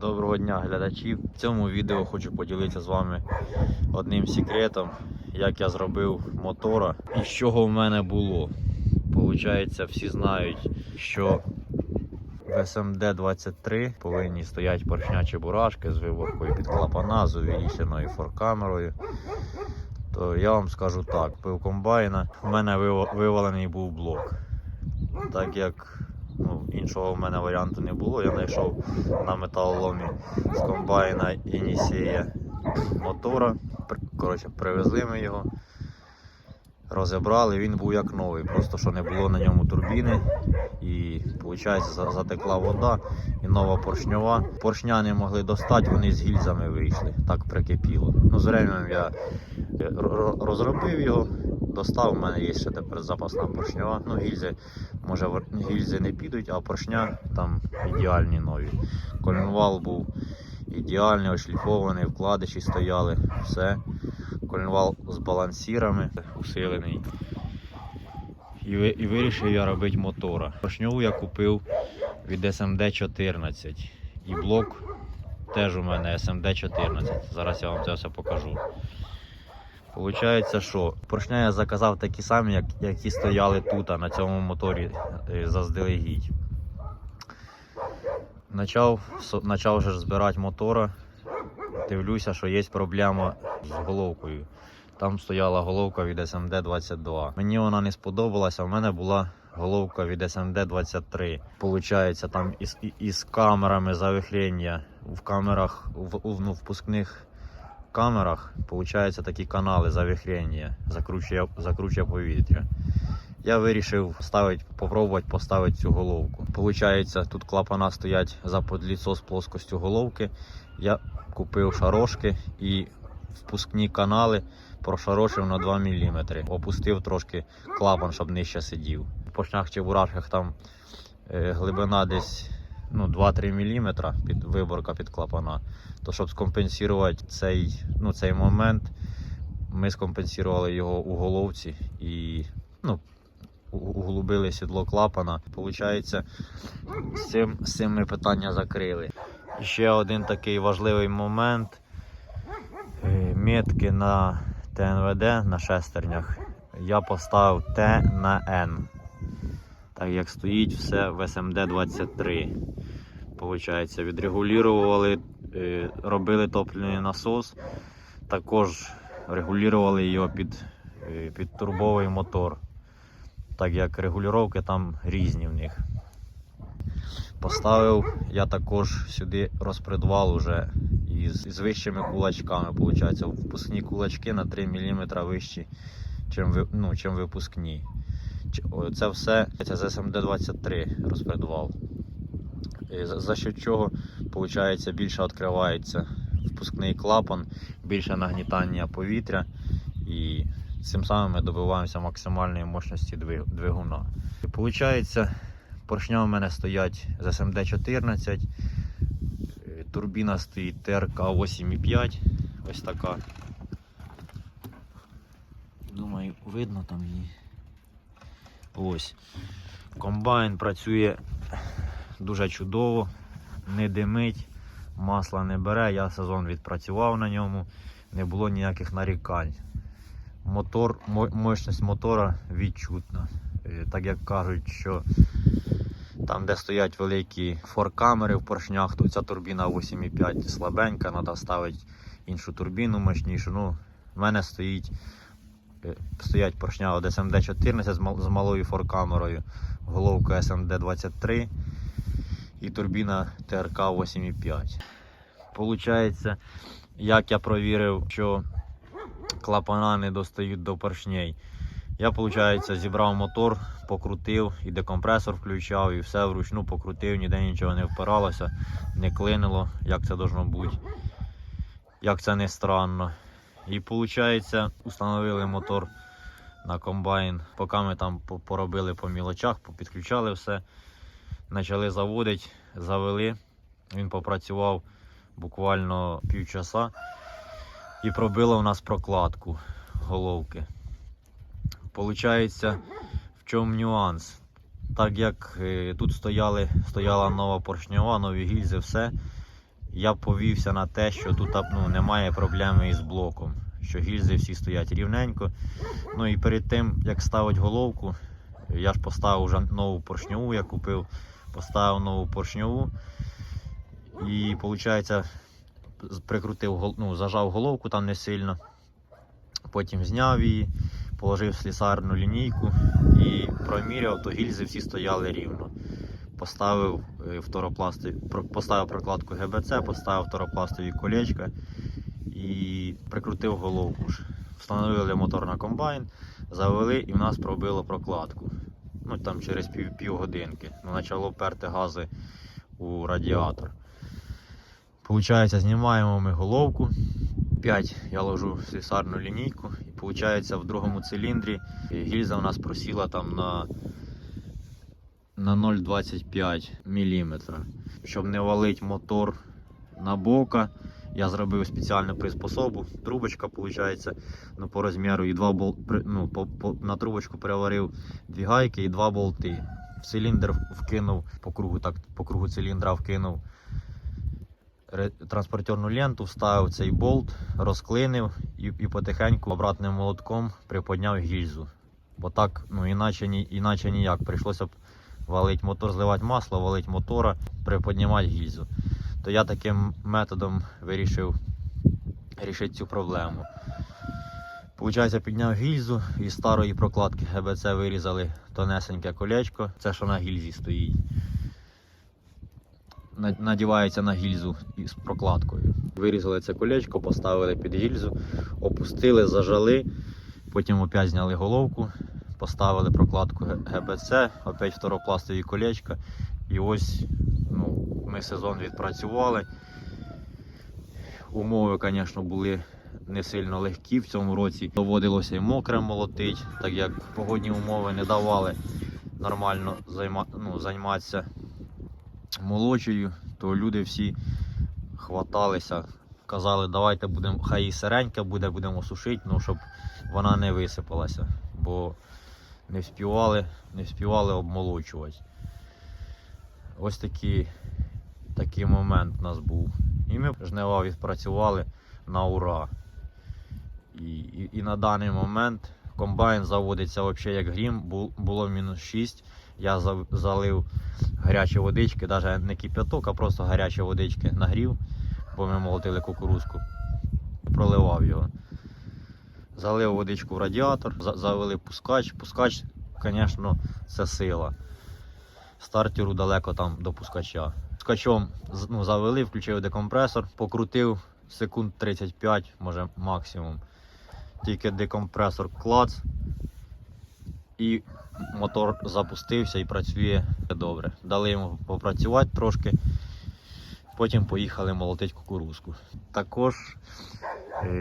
Доброго дня, глядачі. В цьому відео хочу поділитися з вами одним секретом, як я зробив мотора і з чого в мене було. Получається, всі знають, що в СМД 23 повинні стояти поршнячі бурашки з виборкою під клапана, з увеличеною форкамерою. То я вам скажу так, пив комбайна, в мене вивалений був блок. Так як ну, іншого в мене варіанту не було, я знайшов на металоломі з комбайна Інісія мотора. Коротше, привезли ми його, розібрали, він був як новий, просто що не було на ньому турбіни. І виходить, затекла вода і нова поршньова. Поршня не могли достати, вони з гільзами вийшли, так прикипіло. Ну, з я е, розробив його, достав, у мене є ще тепер запасна поршньова. Ну, гільзи, може гільзи не підуть, а поршня там ідеальні нові. Коленвал був ідеальний, ошліфований, вкладиші стояли, все. Коленвал з балансірами, усилений. І, і вирішив я робити мотора. Поршньову я купив від SMD 14. І блок теж у мене SMD 14. Зараз я вам це все покажу. Получається, що поршня я заказав такі самі, як, які стояли тут, на цьому моторі е, заздалегідь. Начав, начав вже збирати мотора. Дивлюся, що є проблема з головкою. Там стояла головка від SMD 22. Мені вона не сподобалася, в мене була головка від SMD 23. Получається, там із, із камерами завихрення в камерах, в ну, впускних камерах, получається такі канали завихрення, закручує, закручує повітря. Я вирішив ставити, попробувати поставити цю головку. Получається, тут клапана стоять за подліцо з плоскостю головки. Я купив шарошки і впускні канали прошарошив на 2 мм. Опустив трошки клапан, щоб нижче сидів. В поршнях чи бурашках там е, глибина десь ну, 2-3 мм під виборка під клапана. То щоб скомпенсувати цей, ну, цей момент, ми скомпенсували його у головці і ну, углубили сідло клапана. Получається, з цим, з цим ми питання закрили. Ще один такий важливий момент. Е, Метки на ТНВД на шестернях я поставив Т на Н. Так як стоїть все в СМД 23. Получається, відрегулювали, е, робили топливний насос, також регулювали його під, е, під турбовий мотор. Так як регулювання там різні в них. Поставив я також сюди розпредвал уже із, із вищими кулачками. Впускні кулачки на 3 мм вищі, чим, ну, чим випускні. Це все це з СМД-23 розпредвал. За, за що чого виходить, більше відкривається впускний клапан, більше нагнітання повітря і цим самим ми добиваємося максимальної мощності двигуна. І виходить, поршня у мене стоять з СМД-14, е, турбіна стоїть ТРК 8,5, ось така. Думаю, видно там її. Ось. Комбайн працює дуже чудово, не димить, масла не бере. Я сезон відпрацював на ньому, не було ніяких нарікань. Мотор, мощність мотора відчутна. Е, Так як кажуть, що там, де стоять великі форкамери в поршнях, то ця турбіна 8,5 слабенька, треба ставити іншу турбіну мощнішу. Ну, в мене стоїть, стоять поршня от SMD14 з малою форкамерою, головка SMD23 і турбіна ТРК 8,5. Получається, як я провірив, що клапана не достають до поршней. Я, виходить, зібрав мотор, покрутив і декомпресор включав, і все вручну покрутив, ніде нічого не впиралося, не клинило, як це должно бути. Як це не странно. І виходить, установили мотор на комбайн. Поки ми там поробили по мілочах, підключали все, почали заводити, завели. Він попрацював буквально півчаса і пробило у нас прокладку головки. Получається, в чому нюанс? Так як е, тут стояли, стояла нова поршньова, нові гільзи, все. Я повівся на те, що тут ну, немає проблеми із блоком, що гільзи всі стоять рівненько. Ну і перед тим, як ставити головку, я ж поставив вже нову поршньову, я купив, поставив нову поршньову. І виходить, прикрутив, ну, зажав головку там не сильно. Потім зняв її, положив слісарну лінійку і проміряв, то гільзи всі стояли рівно. Поставив е, поставив прокладку ГБЦ, поставив второпластові колечка і прикрутив головку. Встановили мотор на комбайн, завели і в нас пробило прокладку. Ну там через пів, півгодинки. Ну, почало перти гази у радіатор. Получається, знімаємо ми головку. 5 я ложу в слісарну лінійку. І виходить, в другому циліндрі гільза у нас просіла там на, на 0,25 мм. Щоб не валить мотор на бока, я зробив спеціальну приспособу. Трубочка, виходить, ну, по розміру і два бол... ну, по, по, на трубочку переварив дві гайки і два болти. В циліндр вкинув по кругу, так, по кругу циліндра вкинув транспортерну ленту, вставив цей болт, розклинив і, і потихеньку обратним молотком приподняв гільзу. Бо так, ну іначе, іначе ніяк. Прийшлося б валити мотор, зливати масло, валити мотора, приподнімати гільзу. То я таким методом вирішив рішити цю проблему. Получається, підняв гільзу і з старої прокладки ГБЦ вирізали тонесеньке колечко. Це що на гільзі стоїть надівається на гільзу із прокладкою. Вирізали це колечко, поставили під гільзу, опустили, зажали, потім опять зняли головку, поставили прокладку ГБЦ, опять второпластові колечка. І ось ну, ми сезон відпрацювали. Умови, звісно, були не сильно легкі в цьому році. Доводилося і мокре молотить, так як погодні умови не давали нормально займа... ну, займатися молодшою, то люди всі хваталися, казали, давайте будемо, хай і сиренька буде, будемо сушити, ну, щоб вона не висипалася, бо не вспівали, не вспівали обмолочувати. Ось такий, такий момент у нас був. І ми жнива відпрацювали на ура. І, і, і на даний момент комбайн заводиться взагалі як грім, було мінус 6. Я залив гарячі водички, навіть не кип'яток, а просто гарячі водички нагрів, бо ми молотили кукурузку. Проливав його. Залив водичку в радіатор, за- завели пускач. Пускач, звісно, це сила. Стартеру далеко там до пускача. Пускачом ну, завели, включив декомпресор, покрутив секунд 35, може максимум. Тільки декомпресор клац. І мотор запустився і працює добре. Дали йому попрацювати трошки, потім поїхали молотити кукурузку. Також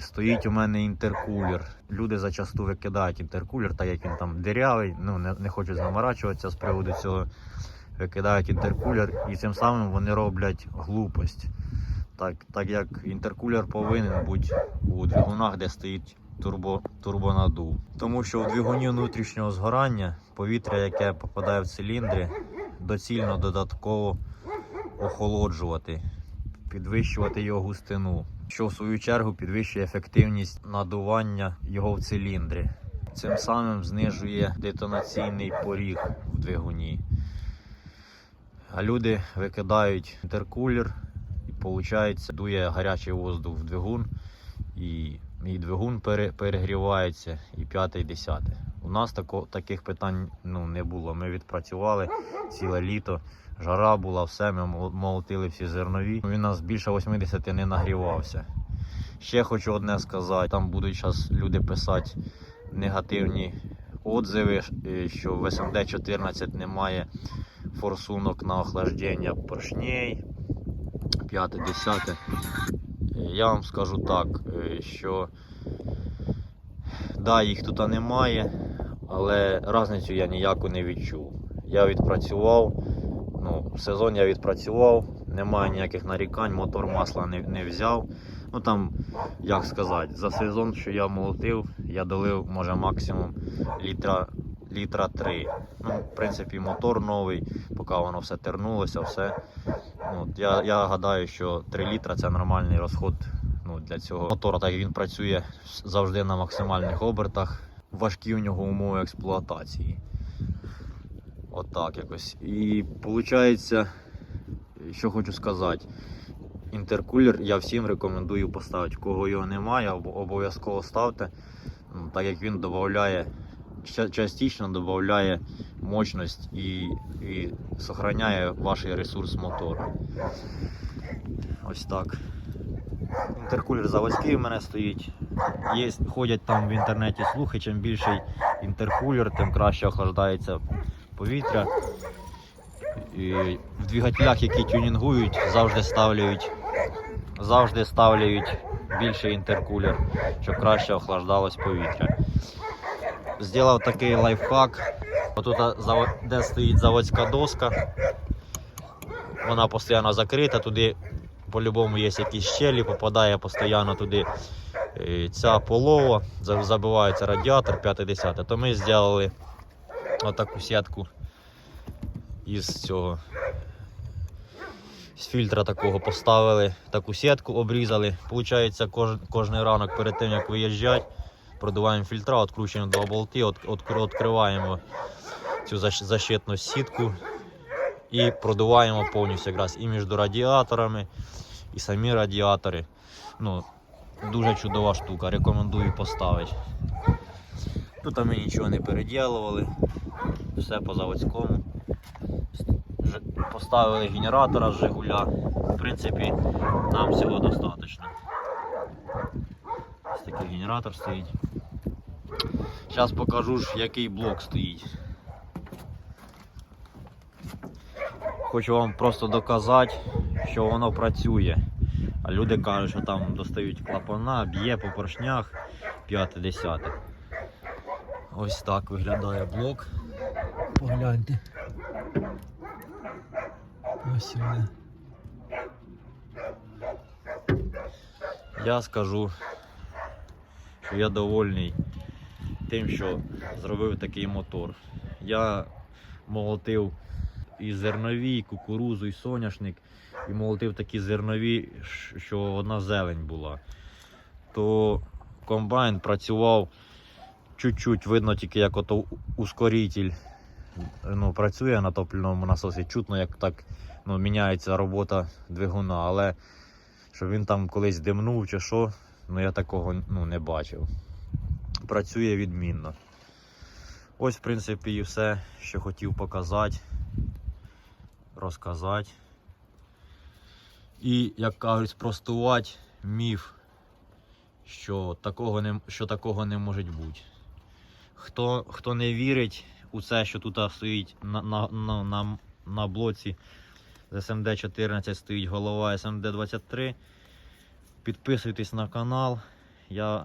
стоїть у мене інтеркулер. Люди зачасту викидають інтеркулер, так як він там дирявий, ну не, не хочуть заморачуватися з приводу цього. Викидають інтеркулер і цим самим вони роблять глупость. Так, так як інтеркулер повинен бути у двигунах, де стоїть турбо, турбонадув. Тому що в двигуні внутрішнього згорання повітря, яке попадає в циліндри, доцільно додатково охолоджувати, підвищувати його густину, що в свою чергу підвищує ефективність надування його в циліндрі. Цим самим знижує детонаційний поріг в двигуні. А люди викидають інтеркулер і виходить, дує гарячий воздух в двигун, і, і двигун пере, перегрівається, і п'яте, і десяте. У нас тако, таких питань ну, не було. Ми відпрацювали ціле літо, жара була, все, ми молотили всі зернові. Він нас більше 80 не нагрівався. Ще хочу одне сказати: там будуть зараз люди писати негативні отзиви, е, що в СМД 14 немає форсунок на охлаждення поршней. П'яте, десяте. Е, Я вам скажу так, е, що да, їх тут немає, але різницю я ніяку не відчув. Я відпрацював, ну, сезон я відпрацював, немає ніяких нарікань, мотор масла не, не взяв. Ну там, як сказати, за сезон, що я молотив, я долив, може, максимум літра, літра 3. Ну, в принципі, мотор новий, поки воно все тернулося, все. Ну, я, я гадаю, що 3 літра це нормальний розход ну, для цього мотора, так як він працює завжди на максимальних обертах. Важкі у нього умови експлуатації. Отак якось. І виходить, що хочу сказати. Інтеркулер я всім рекомендую поставити. Кого його немає, об- обов'язково ставте. Ну, Так як він додає, частично додає мощність і, і зберігає ваш ресурс мотора. Ось так. Інтеркулер заводський в мене стоїть. Є, ходять там в інтернеті слухи, чим більший інтеркулер, тим краще охлаждається повітря. І в двигателях, які тюнінгують, завжди ставляють, завжди ставляють більший інтеркулер, щоб краще охлаждалось повітря. Зробив такий лайфхак. Отут, де стоїть заводська доска, вона постійно закрита, туди по-любому є якісь щелі, попадає постійно туди е, ця полова, забивається радіатор 50 То ми зробили отаку сітку із цього. З фільтра такого поставили, таку сітку обрізали. Получається, кож, кожен ранок перед тим як виїжджати, продуваємо фільтра, відкручуємо два болти, відкриваємо цю защитну сітку і продуваємо повністю якраз і між радіаторами, і самі радіатори. Ну, дуже чудова штука, рекомендую поставити. Тут ми нічого не переділували, все по заводському. Поставили генератора з Жигуля. В принципі, нам всього достатньо. Ось такий генератор стоїть. Зараз покажу який блок стоїть. Хочу вам просто доказати, що воно працює. А люди кажуть, що там достають клапана, б'є по поршнях 5-10. Ось так виглядає блок. Погляньте. Ось вони. Я скажу, що я довольний тим, що зробив такий мотор. Я молотив і зернові, і кукурузу, і соняшник, і молотив такі зернові, що одна зелень була. То комбайн працював чуть-чуть, видно тільки як ото ускоритель ну, працює на топливному насосі, чутно, як так ну, міняється робота двигуна, але щоб він там колись димнув чи що, ну я такого ну, не бачив. Працює відмінно. Ось, в принципі, і все, що хотів показати, розказати. І, як кажуть, спростувати міф, що такого не, що такого не може бути. Хто, хто не вірить у це, що тут стоїть на, на, на, на, на блоці з SMD14 стоїть голова SMD23. Підписуйтесь на канал. Я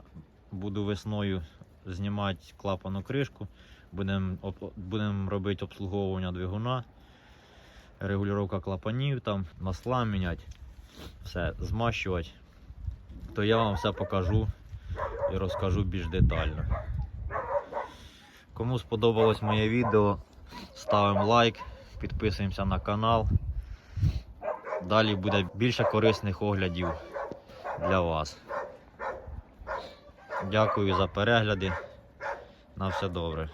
буду весною знімати клапану кришку. Будемо будем робити обслуговування двигуна, регулювання клапанів, там, масла міняти, все, змащувати. То я вам все покажу і розкажу більш детально. Кому сподобалось моє відео, ставимо лайк, підписуємося на канал. Далі буде більше корисних оглядів для вас. Дякую за перегляди. На все добре.